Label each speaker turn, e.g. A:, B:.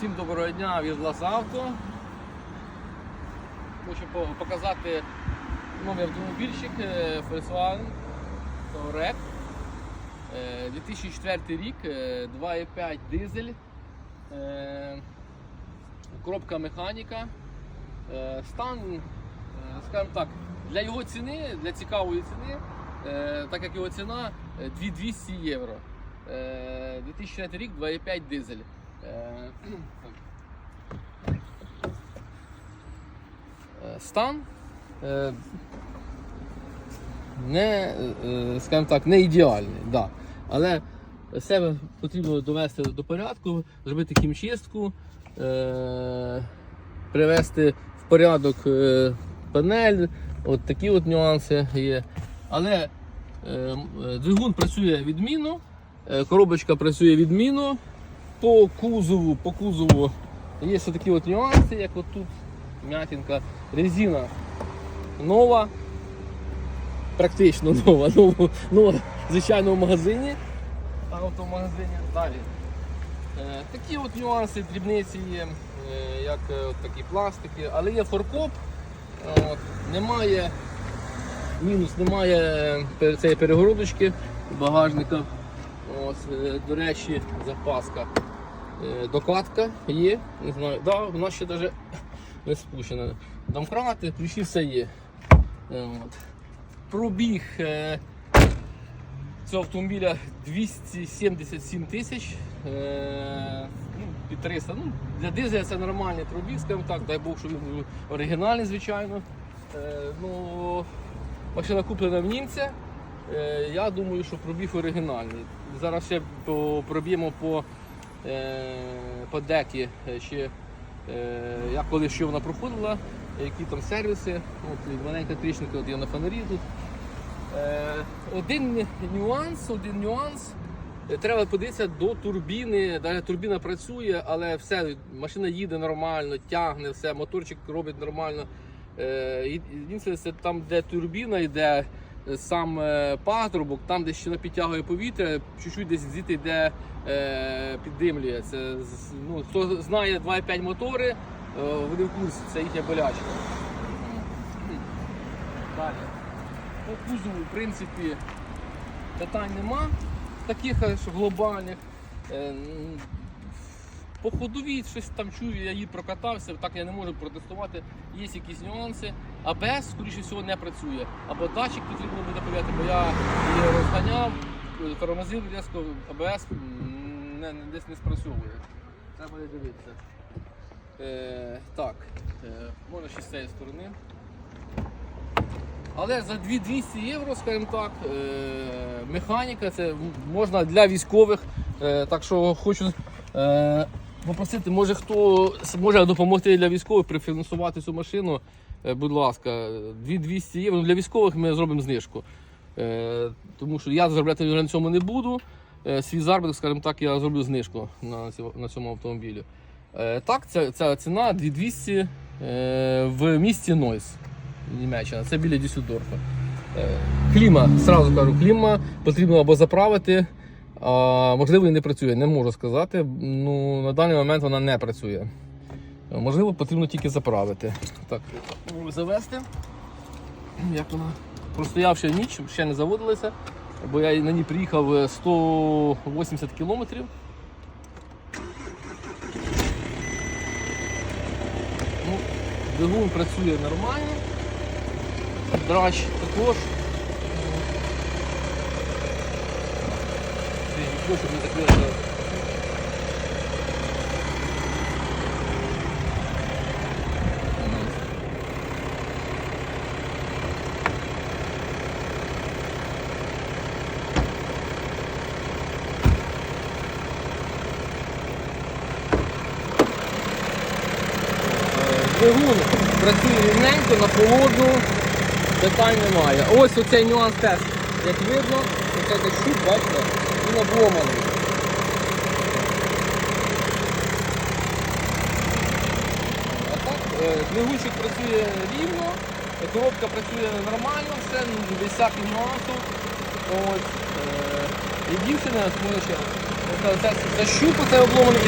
A: Всім доброго дня від Лазавто. Хочу показати новий автомобільчик е, Volkswagen Touareg. Е, 2004 рік, е, 2,5 дизель, е, коробка механіка. Стан, скажімо так, для його ціни, для цікавої ціни, так як його ціна е, 2200 євро. Е, 2004 рік, 2,5 дизель. Е, Стан е, не, е, скажімо так, не ідеальний, да. але себе потрібно довести до порядку, зробити кімчистку, привести в порядок панель, от такі от нюанси є. Але двигун працює відмінно, коробочка працює відмінно. По кузову, по кузову є ще такі от нюанси, як от тут м'ятінка, резина нова, практично нова, нова, нова звичайно в магазині, автомагазині. Далі. Е, такі от нюанси, дрібниці є, е, як е, от такі пластики, але є форкоп, е, от, немає, мінус, немає е, цієї перегородочки багажника. Ось, е, до речі, запаска. Е, Докладка є, не знаю, да, вона ще навіть не спущена. Домкрати, ключі все є. Е, От. Пробіг е, цього автомобіля 277 тисяч. Ну, під 300. Ну, для дизеля це нормальний пробіг, скажімо так, дай Бог, щоб він був оригінальний, звичайно. Е, ну, машина куплена в німця. Е, я думаю, що пробіг оригінальний. Зараз ще проб'ємо по, е, по декі, е, ще, е, як коли що вона проходила, які там сервіси. От, маленька трішника от є на фонарі тут. Один нюанс, один нюанс. Треба подивитися до турбіни. Навіть турбіна працює, але все, машина їде нормально, тягне, все, моторчик робить нормально. Е, це там, де турбіна йде, сам е, патрубок, там, де ще підтягує повітря, чуть-чуть десь звідти йде е, піддимлює. Ну, хто знає 2,5 мотори, е, вони в курсі, це їхня болячка. Далі. По кузову, в принципі, питань нема таких аж глобальних. По ходовій щось там чую, я її прокатався, так я не можу протестувати. Є якісь нюанси. АБС, скоріше всього, не працює. Або датчик потрібно буде поміняти, бо я її розганяв, е, тормозив різко, АБС не, не- десь не спрацьовує. Треба буде дивитися. Е, так, е, можна ще з цієї сторони. Але за 2200 євро, скажімо так, е, механіка це можна для військових. Е, Так що хочу е, попросити, може хто може допомогти для військових прифінансувати цю машину. Е, Будь ласка, 2200 євро. Ну, Для військових ми зробимо знижку. Е, Тому що я заробляти на цьому не буду. Е, Свій заробіток, скажімо так, я зроблю знижку на цьому автомобілі. Так, ця, ця ціна 2200 е, в місті Нойс. Німеччина, це біля Дюссельдорфа. Кліма, сразу кажу, кліма потрібно або заправити, а можливо і не працює, не можу сказати. Ну, на даний момент вона не працює. Е, Можливо, потрібно тільки заправити. Так, завести. Як вона? Простоявши ніч, ще не заводилася, бо я на ній приїхав е, 180 кілометрів. Ну, Двигун працює нормально. Драч також. Нічого, щоб не закрити. Е, Двигун працює рівненько, на холодну, питань немає. Ось оцей нюанс теж, як видно, оцей щуп, бачите, він обломаний. А так, е, двигунчик працює рівно, коробка працює нормально, все, ну, без всяких нюансів. Е, Єдине, тому що це, це обломаний